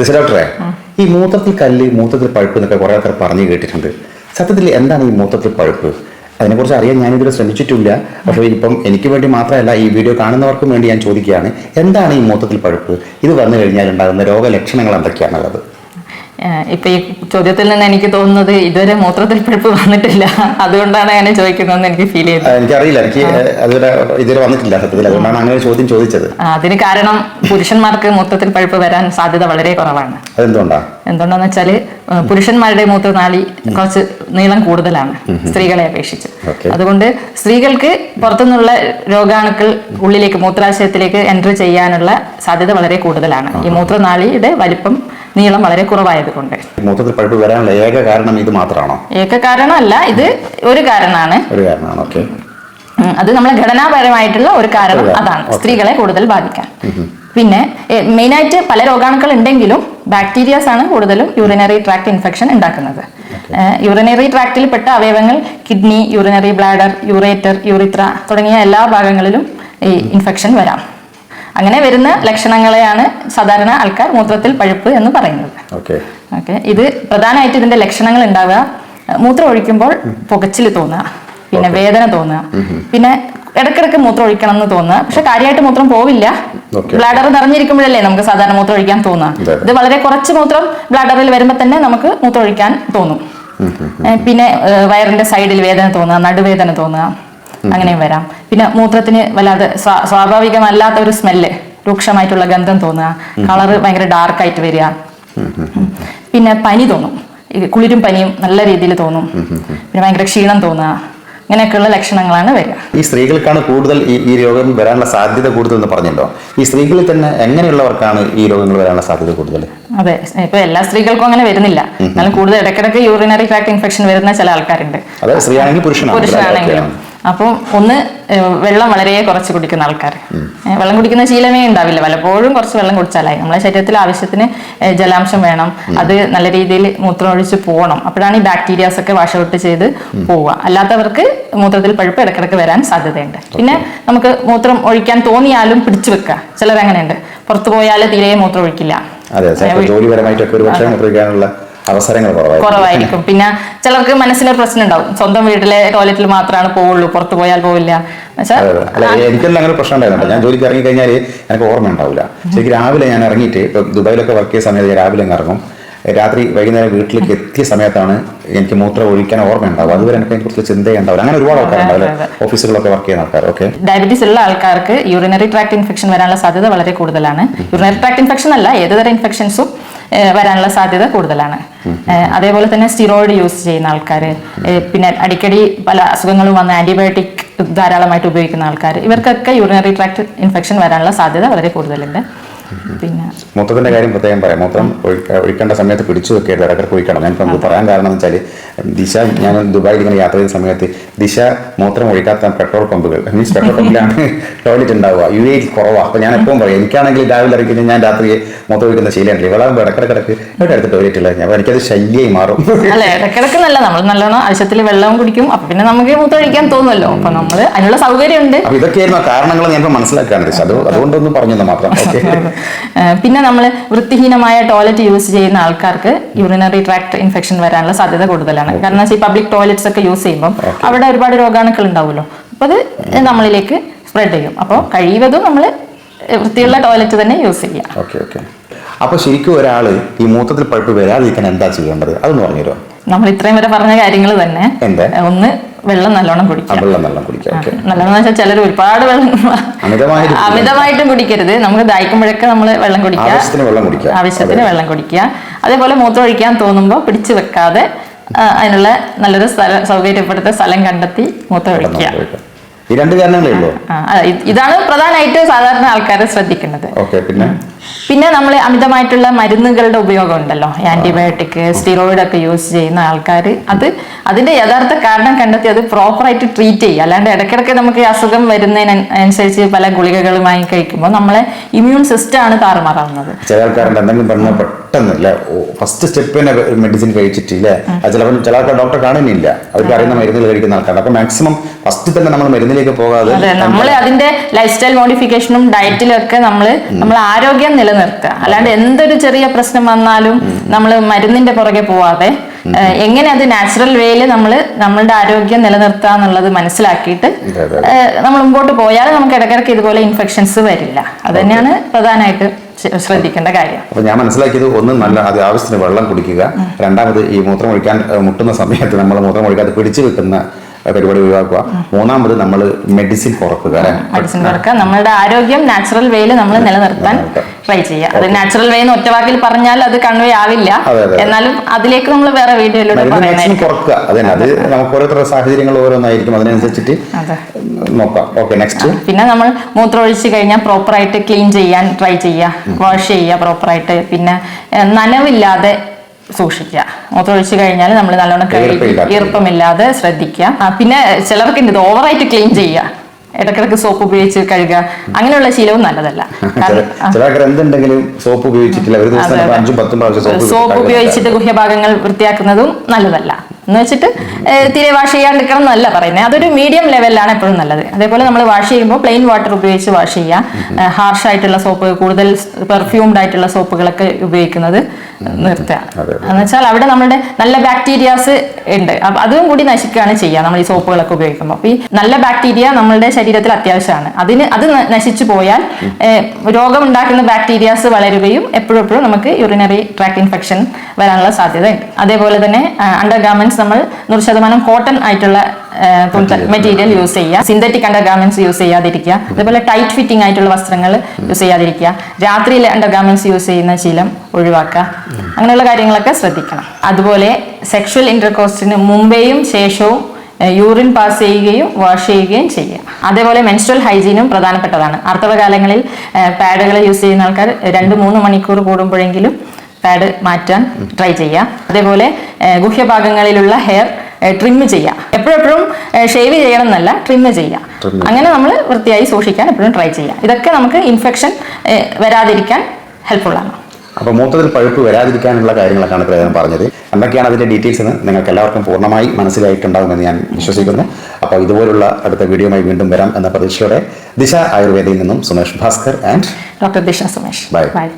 ഡോക്ടറെ ഈ മൂത്രത്തിൽ കല്ല് മൂത്രത്തിൽ പഴുപ്പ് എന്നൊക്കെ കുറേ ആൾക്കാർ പറഞ്ഞു കേട്ടിട്ടുണ്ട്. സത്യത്തിൽ എന്താണ് ഈ മൂത്രത്തിൽ പഴുപ്പ്? അതിനെക്കുറിച്ച് അറിയാൻ ഞാനിതുവരെ ശ്രമിച്ചിട്ടില്ല. പക്ഷേ ഇപ്പം എനിക്ക് വേണ്ടി മാത്രമല്ല ഈ വീഡിയോ കാണുന്നവർക്കും വേണ്ടി ഞാൻ ചോദിക്കുകയാണ് എന്താണ് ഈ മൂത്രത്തിൽ പഴുപ്പ്? ഇത് വന്നു കഴിഞ്ഞാൽ ഉണ്ടാകുന്ന രോഗലക്ഷണങ്ങൾ എന്തൊക്കെയാണുള്ളത് ഇപ്പൊ ഈ ചോദ്യത്തിൽ നിന്ന് എനിക്ക് തോന്നുന്നത് ഇതുവരെ മൂത്രത്തിൽ പഴുപ്പ് വന്നിട്ടില്ല. അതുകൊണ്ടാണ് അങ്ങനെ ചോദിക്കുന്നതെന്ന് എനിക്ക് ഫീൽ ചെയ്തത് എനിക്കറിയില്ല. എനിക്ക് അതുവരെ ഇതുവരെ വന്നിട്ടില്ല സത്യത്തിൽ. അതുകൊണ്ടാണ് അങ്ങനെ ചോദ്യം ചോദിച്ചത്. അതിന് കാരണം പുരുഷന്മാർക്ക് മൂത്രത്തിൽ പഴുപ്പ് വരാൻ സാധ്യത വളരെ കുറവാണ്. അതെന്തുകൊണ്ടാണ് എന്തുകൊണ്ടാന്ന് വെച്ചാൽ ഏഹ് പുരുഷന്മാരുടെ മൂത്രനാളി കുറച്ച് നീളം കൂടുതലാണ് സ്ത്രീകളെ അപേക്ഷിച്ച്. അതുകൊണ്ട് സ്ത്രീകൾക്ക് പുറത്തുനിന്നുള്ള രോഗാണുക്കൾ ഉള്ളിലേക്ക് മൂത്രാശയത്തിലേക്ക് എൻട്രി ചെയ്യാനുള്ള സാധ്യത വളരെ കൂടുതലാണ്. ഈ മൂത്രനാളിയുടെ വലിപ്പം നീളം വളരെ കുറവായതുകൊണ്ട്. മൂത്രത്തിൽ പഴുപ്പ് വരാനുള്ള ഏക കാരണം ഇത് മാത്രമാണോ ഏക കാരണമല്ല ഇത് ഒരു കാരണമാണ്. ഒരു കാരണമാണ് ഓക്കെ. അത് നമ്മളെ ഘടനാപരമായിട്ടുള്ള ഒരു കാരണം അതാണ്. സ്ത്രീകളെ കൂടുതൽ ബാധിക്കാൻ. പിന്നെ മെയിൻ ആയിട്ട് പല രോഗാണുക്കൾ ഉണ്ടെങ്കിലും ബാക്ടീരിയാസ് ആണ് കൂടുതലും യൂറിനറി ട്രാക്ട് ഇൻഫെക്ഷൻ ഉണ്ടാക്കുന്നത്. യൂറിനറി ട്രാക്റ്റിൽ പെട്ട അവയവങ്ങൾ kidney urinary bladder ureter urethra തുടങ്ങിയ എല്ലാ ഭാഗങ്ങളിലും ഈ ഇൻഫെക്ഷൻ വരാം. അങ്ങനെ വരുന്ന ലക്ഷണങ്ങളെയാണ് സാധാരണ ആൾക്കാർ മൂത്രത്തിൽ പഴുപ്പ് എന്ന് പറയുന്നത്. ഓക്കെ. ഇത് പ്രധാനമായിട്ട് ഇതിന്റെ ലക്ഷണങ്ങൾ ഉണ്ടാവുക. മൂത്രം ഒഴിക്കുമ്പോൾ പുകച്ചിൽ തോന്നുക. പിന്നെ വേദന തോന്നുക. പിന്നെ ഇടക്കിടക്ക് മൂത്രം ഒഴിക്കണം എന്ന് തോന്നുക. പക്ഷെ കാര്യമായിട്ട് മൂത്രം പോവില്ല. ബ്ലാഡർ നിറഞ്ഞിരിക്കുമ്പോഴല്ലേ നമുക്ക് സാധാരണ മൂത്രം ഒഴിക്കാൻ തോന്നുക. ഇത് വളരെ കുറച്ച് മൂത്രം ബ്ലാഡറിൽ വരുമ്പോൾ തന്നെ നമുക്ക് മൂത്രം ഒഴിക്കാൻ തോന്നും. പിന്നെ വയറിന്റെ സൈഡിൽ വേദന തോന്നുക നടുവേദന തോന്നുക. അങ്ങനെയും വരാം. പിന്നെ മൂത്രത്തിന് വല്ലാതെ സ്വാഭാവികമല്ലാത്ത ഒരു സ്മെല്ല് രൂക്ഷമായിട്ടുള്ള ഗന്ധം തോന്നുക. കളറ് ഭയങ്കര ഡാർക്കായിട്ട് വരിക. പിന്നെ പനി തോന്നും. കുളിരും പനിയും നല്ല രീതിയിൽ തോന്നും. പിന്നെ ഭയങ്കര ക്ഷീണം തോന്നുക. ഇങ്ങനെയൊക്കെയുള്ള ലക്ഷണങ്ങളാണ് വരിക. ഈ സ്ത്രീകൾക്കാണ് കൂടുതൽ ഈ ഈ രോഗം വരാനുള്ള സാധ്യത കൂടുതൽ എന്ന് പറഞ്ഞല്ലോ. ഈ സ്ത്രീകളിൽ തന്നെ എങ്ങനെയുള്ളവർക്കാണ് ഈ രോഗങ്ങൾ വരാനുള്ള സാധ്യത കൂടുതൽ? അതെ ഇപ്പൊ എല്ലാ സ്ത്രീകൾക്കും അങ്ങനെ വരുന്നില്ല. എന്നാലും കൂടുതൽ ഇടയ്ക്കിടയ്ക്ക് യൂറിനറി ട്രാക്ട് ഇൻഫെക്ഷൻ വരുന്ന ചില ആൾക്കാരുണ്ട്. അതെ സ്ത്രീയാണെങ്കിൽ പുരുഷനാണെങ്കിലും. അപ്പം ഒന്ന് വെള്ളം വളരെ കുറച്ച് കുടിക്കുന്ന ആൾക്കാർ വെള്ളം കുടിക്കുന്ന ശീലമേ ഉണ്ടാവില്ല. പലപ്പോഴും കുറച്ച് വെള്ളം കുടിച്ചാലായി. നമ്മളെ ശരീരത്തിൽ ആവശ്യത്തിന് ജലാംശം വേണം. അത് നല്ല രീതിയിൽ മൂത്രം ഒഴിച്ച് പോകണം. അപ്പോഴാണ് ഈ ബാക്ടീരിയാസ് ഒക്കെ വാഷ് ഔട്ട് ചെയ്ത് പോവുക. അല്ലാത്തവർക്ക് മൂത്രത്തിൽ പഴുപ്പ് ഇടക്കിടക്ക് വരാൻ സാധ്യതയുണ്ട്. പിന്നെ നമുക്ക് മൂത്രം ഒഴിക്കാൻ തോന്നിയാലും പിടിച്ചു വെക്കുക. ചിലരങ്ങനെയുണ്ട്. പുറത്തു പോയാൽ തീരെ മൂത്രം ഒഴിക്കില്ല. അതെ ജോലിപരമായിട്ടൊക്കെ ഒരു ഭക്ഷണം അവസരങ്ങൾ കുറവായിരിക്കും. പിന്നെ ചിലർക്ക് മനസ്സിന് പ്രശ്നം ഉണ്ടാവും. സ്വന്തം വീട്ടിലെ ടോയ്ലറ്റിൽ മാത്രമാണ് പോവുള്ളൂ. പുറത്തു പോയാൽ പോവില്ല. എനിക്കെല്ലാം അങ്ങനെ പ്രശ്നം ഉണ്ടായിരുന്നു ഞാൻ ജോലിക്ക് ഇറങ്ങി കഴിഞ്ഞാൽ എനിക്ക് ഓർമ്മ ഉണ്ടാവില്ല. ശരിക്കും രാവിലെ ഞാൻ ഇറങ്ങിയിട്ട് ദുബായിലൊക്കെ വർക്ക് ചെയ്യുന്ന സമയത്ത് ഞാൻ രാവിലെ ഇറങ്ങും. രാത്രി വൈകുന്നേരം വീട്ടിലേക്ക് എത്തിയ സമയത്താണ് എനിക്ക് മൂത്രം ഒഴിക്കാൻ ഓർമ്മ ഉണ്ടാവും അതുവരെ എനിക്ക് അതിനെക്കുറിച്ച് ചിന്തയെ ഉണ്ടാവില്ല. അങ്ങനെ ഒരുപാട് ആൾക്കാരുണ്ടാവില്ല ഓഫീസുകളൊക്കെ വർക്ക് ചെയ്യുന്ന ആൾക്കാർ ഓക്കെ ഡയബറ്റീസ് ഉള്ള ആൾക്കാർക്ക് യൂറിനറി ട്രാക്ട് ഇൻഫെക്ഷൻ വരാനുള്ള സാധ്യത വളരെ കൂടുതലാണ്. യൂറിനറി ട്രാക്ട് ഇൻഫെക്ഷൻ അല്ല ഏതുതരം ഇൻഫെക്ഷൻസും വരാനുള്ള സാധ്യത കൂടുതലാണ്. അതേപോലെ തന്നെ സ്റ്റിറോയിഡ് യൂസ് ചെയ്യുന്ന ആൾക്കാർ പിന്നെ അടിക്കടി പല അസുഖങ്ങളും വന്ന് ആന്റിബയോട്ടിക് ധാരാളമായിട്ട് ഉപയോഗിക്കുന്ന ആൾക്കാർ ഇവർക്കൊക്കെ യൂറിനറി ട്രാക്ട് ഇൻഫെക്ഷൻ വരാനുള്ള സാധ്യത വളരെ കൂടുതലുണ്ട്. പിന്നെ മൂത്രത്തിന്റെ കാര്യം പ്രത്യേകം പറയാം. മൂത്രം ഒഴിക്ക- ഒഴിക്കേണ്ട സമയത്ത് പിടിച്ചു വെക്കരുത്. ഇടക്കിടക്ക് ഒഴിക്കണം. ഞാൻ ഇപ്പം പറയാൻ കാരണം എന്ന് വെച്ചാൽ ദിശ ഞാൻ ദുബായിൽ ഇങ്ങനെ യാത്ര ചെയ്ത സമയത്ത് ദിശ മൂത്രം ഒഴിക്കാത്ത പെട്രോൾ പമ്പുകൾ. മീൻസ് പെട്രോൾ പമ്പിലാണ് ടോയ്ലറ്റ് ഉണ്ടാവുക. യു എയിൽ കുറവാണ് അപ്പൊ ഞാൻ എപ്പോഴും പറയും എനിക്കാണെങ്കിൽ രാവിലെ ഇറങ്ങി ഞാൻ രാത്രി മൂത്രം ഒഴിക്കുന്ന ശീലമുണ്ട് ഇവളാകുമ്പോൾ ഇടക്കിടക്കിടക്ക് ഇവിടെ അടുത്ത് ടോയ്ലറ്റ് ഉള്ളത് ഞാൻ എനിക്കത് ശല്യമായി മാറും. അല്ല ഇടക്കിടക്ക് നല്ല നമ്മൾ നല്ലോണം ആവശ്യത്തിൽ വെള്ളവും കുടിക്കും. അപ്പൊ പിന്നെ നമുക്ക് മൂത്രം ഒഴിക്കാൻ തോന്നുമല്ലോ. അപ്പൊ നമ്മൾ അതിനുള്ള സൗകര്യമുണ്ട്. അപ്പൊ ഇതൊക്കെയായിരുന്നു കാരണങ്ങൾ ഞാൻ ഇപ്പം മനസ്സിലാക്കുകയാണ്. ദിശ അത് അതുകൊണ്ടൊന്നും പറഞ്ഞത് മാത്രം. ഓക്കെ പിന്നെ നമ്മൾ വൃത്തിഹീനമായ ടോയ്ലറ്റ് യൂസ് ചെയ്യുന്ന ആൾക്കാർക്ക് യൂറിനറി ട്രാക്ട് ഇൻഫെക്ഷൻ വരാനുള്ള സാധ്യത കൂടുതലാണ്. കാരണം വെച്ചാൽ ഈ പബ്ലിക് ടോയ്ലറ്റ്സ് ഒക്കെ യൂസ് ചെയ്യുമ്പോൾ അവിടെ ഒരുപാട് രോഗാണുക്കൾ ഉണ്ടാവുമല്ലോ. അപ്പോൾ അത് നമ്മളിലേക്ക് സ്പ്രെഡ് ചെയ്യും. അപ്പോൾ കഴിയുന്നതും നമ്മൾ വൃത്തിയുള്ള ടോയ്ലറ്റ് തന്നെ യൂസ് ചെയ്യാം. ഓക്കെ ഓക്കെ അപ്പോൾ ശരിക്കും ഒരാൾ ഈ മൂത്രത്തിൽ പഴുപ്പ് വരാതിരിക്കാൻ എന്താ ചെയ്യേണ്ടത്? അതൊന്ന് പറഞ്ഞുതരുമോ? നമ്മൾ ഇത്രയും വരെ പറഞ്ഞ കാര്യങ്ങൾ തന്നെ? ഒന്ന് വെള്ളം നല്ലോണം കുടിക്കുക. വെള്ളം നല്ലോണം കുടിക്കാം നല്ലോണം വെച്ചാൽ ചിലർ ഒരുപാട് വെള്ളം അമിതമായിട്ട് കുടിക്കരുത്. നമുക്ക് ദാഹിക്കുമ്പോഴൊക്കെ നമ്മൾ വെള്ളം കുടിക്കുക. ആവശ്യത്തിന് വെള്ളം കുടിക്കുക. കുടിക്കുക. അതേപോലെ മൂത്ത ഒഴിക്കാൻ തോന്നുമ്പോൾ പിടിച്ചു വെക്കാതെ അതിനുള്ള നല്ലൊരു സ്ഥലം സൗകര്യപ്പെടുത്ത സ്ഥലം കണ്ടെത്തി മൂത്രം ഒഴിക്കുക. ഈ രണ്ട് കാരണങ്ങളേ ഉള്ളൂ. ഇതാണ് പ്രധാനമായിട്ട് സാധാരണ ആൾക്കാരെ ശ്രദ്ധിക്കേണ്ടത് പിന്നെ? പിന്നെ നമ്മൾ അമിതമായിട്ടുള്ള മരുന്നുകളുടെ ഉപയോഗം ഉണ്ടല്ലോ ആന്റിബയോട്ടിക് സ്റ്റിറോയിഡ് ഒക്കെ യൂസ് ചെയ്യുന്ന ആൾക്കാർ അത് അതിന്റെ യഥാർത്ഥ കാരണം കണ്ടെത്തി അത് പ്രോപ്പറായിട്ട് ട്രീറ്റ് ചെയ്യുക. അല്ലാണ്ട് ഇടയ്ക്കിടയ്ക്ക് നമുക്ക് അസുഖം വരുന്നതിന് അനുസരിച്ച് പല ഗുളികകളുമായി കഴിക്കുമ്പോൾ നമ്മളെ ഇമ്മ്യൂൺ സിസ്റ്റം ആണ് താറുമാറാവുന്നത്. ചില ആൾക്കാരുണ്ട് എന്തെങ്കിലും പറഞ്ഞാൽ പെട്ടെന്ന് ഫസ്റ്റ് സ്റ്റെപ്പ് തന്നെ മെഡിസിൻ കഴിച്ചിട്ട് ഇല്ലേ അത് ചിലപ്പോൾ ചില ആൾക്കാർ ഡോക്ടറെ കാണുന്നില്ല. അവർക്ക് അറിയുന്ന മരുന്നുകൾ കഴിക്കുന്ന ആൾക്കാർ അപ്പൊ മാക്സിമം ഫസ്റ്റ് തന്നെ നമ്മൾ മരുന്നിലേക്ക് പോകാതെ നമ്മളെ നമ്മൾ അതിന്റെ ലൈഫ് സ്റ്റൈൽ മോഡിഫിക്കേഷനും ഡയറ്റിലും ഒക്കെ നമ്മൾ നമ്മൾ ആരോഗ്യം നിലനിർത്തുക. അല്ലാണ്ട് എന്തൊരു ചെറിയ പ്രശ്നം വന്നാലും നമ്മൾ മരുന്നിന്റെ പുറകെ പോവാതെ എങ്ങനെ അത് നാച്ചുറൽ വേയിൽ നമ്മൾ നമ്മളുടെ ആരോഗ്യം നിലനിർത്തുക എന്നുള്ളത് മനസ്സിലാക്കിയിട്ട്. നമ്മൾ മുമ്പോട്ട് പോയാൽ നമുക്ക് ഇടയ്ക്കിടയ്ക്ക് ഇതുപോലെ ഇൻഫെക്ഷൻസ് വരില്ല. അത് തന്നെയാണ് പ്രധാനമായിട്ട് ശ്രദ്ധിക്കേണ്ട കാര്യം. അപ്പൊ ഞാൻ മനസ്സിലാക്കിയത് ഒന്ന് നല്ല അത് ആവശ്യത്തിന് വെള്ളം കുടിക്കുക രണ്ടാമത് ഈ മൂത്രം ഒഴിക്കാൻ മുട്ടുന്ന സമയത്ത് നമ്മൾ മൂത്രം ഒഴിക്കാതെ പിടിച്ചു വെക്കുന്ന ഏഹ്, പരിപാടി ഒഴിവാക്കുക. മൂന്നാമത് നമ്മൾ മെഡിസിൻ കുറക്കുക മെഡിസിൻ കുറക്കുക. നമ്മളുടെ ആരോഗ്യം നാച്ചുറൽ വേയിൽ നമ്മൾ നിലനിർത്താൻ ട്രൈ ചെയ്യുക. അത് നാച്ചുറൽ വേ എന്ന് ഒറ്റ വാക്കിൽ പറഞ്ഞാൽ അത് കൺവേ ആവില്ല. എന്നാലും അതിലേക്ക് നമ്മൾ വേറെ വീഡിയോയിലൂടെ കുറക്കുക. അത് നമുക്ക് ഓരോരുത്തരുടെ സാഹചര്യങ്ങൾ ഓരോന്നായിരിക്കും. അതിനനുസരിച്ചിട്ട് അതെ. നോക്കാം. ഓക്കെ നെക്സ്റ്റ് പിന്നെ നമ്മൾ മൂത്രം ഒഴിച്ച് കഴിഞ്ഞാൽ പ്രോപ്പറായിട്ട് ക്ലീൻ ചെയ്യാൻ ട്രൈ ചെയ്യുക. വാഷ് ചെയ്യുക പ്രോപ്പറായിട്ട് പിന്നെ നനവില്ലാതെ സൂക്ഷിക്കുക. മൂത്രം ഒഴിച്ച് കഴിഞ്ഞാൽ നമ്മൾ നല്ലോണം ഈർപ്പമില്ലാതെ. ശ്രദ്ധിക്കുക. പിന്നെ ചിലർക്ക് ഉണ്ട് ഇത് ഓവറായിട്ട് ക്ലീൻ ചെയ്യുക. ഇടക്കിടക്ക് സോപ്പ് ഉപയോഗിച്ച് കഴുകുക. അങ്ങനെയുള്ള ശീലവും നല്ലതല്ല. എന്തുണ്ടെങ്കിലും സോപ്പ് ഉപയോഗിച്ചിട്ടില്ല. ഒരു ദിവസം. അഞ്ചും പത്തും പ്രാവശ്യം സോപ്പ് ഉപയോഗിച്ചിട്ട് ഗുഹ്യഭാഗങ്ങൾ വൃത്തിയാക്കുന്നതും നല്ലതല്ല. എന്ന് വെച്ചിട്ട് തീരെ വാഷ് ചെയ്യാണ്ടിരിക്കണം എന്നല്ല പറയുന്നത് അതൊരു മീഡിയം ലെവലിലാണ് എപ്പോഴും നല്ലത്. അതേപോലെ നമ്മൾ വാഷ് ചെയ്യുമ്പോൾ പ്ലെയിൻ വാട്ടർ ഉപയോഗിച്ച് വാഷ് ചെയ്യുക ഹാർഷ് ആയിട്ടുള്ള സോപ്പ് കൂടുതൽ പെർഫ്യൂംഡ് ആയിട്ടുള്ള സോപ്പുകളൊക്കെ ഉപയോഗിക്കുന്നത് നിർത്തുക. എന്ന് വെച്ചാൽ അവിടെ നമ്മുടെ നല്ല ബാക്ടീരിയാസ് ഉണ്ട്. അതും കൂടി നശിക്കുകയാണ് ചെയ്യുക. നമ്മൾ ഈ സോപ്പുകളൊക്കെ ഉപയോഗിക്കുമ്പോൾ. അപ്പൊ ഈ നല്ല ബാക്ടീരിയ നമ്മളുടെ ശരീരത്തിൽ അത്യാവശ്യമാണ്. അതിന് അത് നശിച്ചു പോയാൽ രോഗം ഉണ്ടാക്കുന്ന ബാക്ടീരിയാസ് വളരുകയും എപ്പോഴും എപ്പോഴും നമുക്ക് യൂറിനറി ട്രാക്ക് ഇൻഫെക്ഷൻ വരാനുള്ള സാധ്യതയുണ്ട്. അതേപോലെ തന്നെ അണ്ടർ ഗാർമെന്റ്സ് നമ്മൾ നൂറ് ശതമാനം കോട്ടൺ ആയിട്ടുള്ള മെറ്റീരിയൽ യൂസ് ചെയ്യുക. സിന്തറ്റിക് അണ്ടർ ഗാർമെന്റ്സ് യൂസ് ചെയ്യാതിരിക്കുക അതുപോലെ ടൈറ്റ് ഫിറ്റിംഗ് ആയിട്ടുള്ള വസ്ത്രങ്ങൾ യൂസ് ചെയ്യാതിരിക്കുക. രാത്രിയിൽ അണ്ടർ ഗാർമെന്റ്സ് യൂസ് ചെയ്യുന്ന ശീലം ഒഴിവാക്കുക. അങ്ങനെയുള്ള കാര്യങ്ങളൊക്കെ ശ്രദ്ധിക്കണം. അതുപോലെ സെക്ഷൽ ഇന്റർകോസ്റ്റിന് മുമ്പേയും ശേഷവും യൂറിൻ പാസ് ചെയ്യുകയും വാഷ് ചെയ്യുകയും ചെയ്യുക. അതേപോലെ മെൻസ്ട്രൽ ഹൈജീനും പ്രധാനപ്പെട്ടതാണ്. ആർത്തവകാലങ്ങളിൽ പാഡുകൾ യൂസ് ചെയ്യുന്ന ആൾക്കാർ രണ്ട് മൂന്ന് മണിക്കൂർ കൂടുമ്പോഴെങ്കിലും പാഡ് മാറ്റാൻ ട്രൈ ചെയ്യുക. അതേപോലെ ഗുഹ്യഭാഗങ്ങളിലുള്ള ഹെയർ ട്രിം ചെയ്യാം എപ്പോഴെപ്പോഴും ഷേവ് ചെയ്യണം എന്നല്ല ട്രിം ചെയ്യാം അങ്ങനെ നമ്മൾ വൃത്തിയായി സൂക്ഷിക്കാൻ എപ്പോഴും ട്രൈ ചെയ്യാം ഇതൊക്കെ നമുക്ക് ഇൻഫെക്ഷൻ വരാതിരിക്കാൻ ഹെൽപ്ഫുൾ ആണ്. അപ്പൊ മൂത്രത്തിൽ പഴുപ്പ് വരാതിരിക്കാനുള്ള കാര്യങ്ങളൊക്കെയാണ് പ്രയോജനം പറഞ്ഞത്. എന്തൊക്കെയാണ് അതിന്റെ ഡീറ്റെയിൽസ് എന്ന് നിങ്ങൾക്ക് എല്ലാവർക്കും പൂർണമായി മനസ്സിലായിട്ടുണ്ടാകുമെന്ന് ഞാൻ വിശ്വസിക്കുന്നു. അപ്പോൾ ഇതുപോലുള്ള അടുത്ത വീഡിയോയുമായി വീണ്ടും വരാം എന്ന പ്രതീക്ഷയോടെ ദിശ ആയുർവേദയിൽ നിന്നും സുമേഷ് ഭാസ്കർ ആൻഡ് ഡോക്ടർ ദിശ സുമേഷ്. Bye bye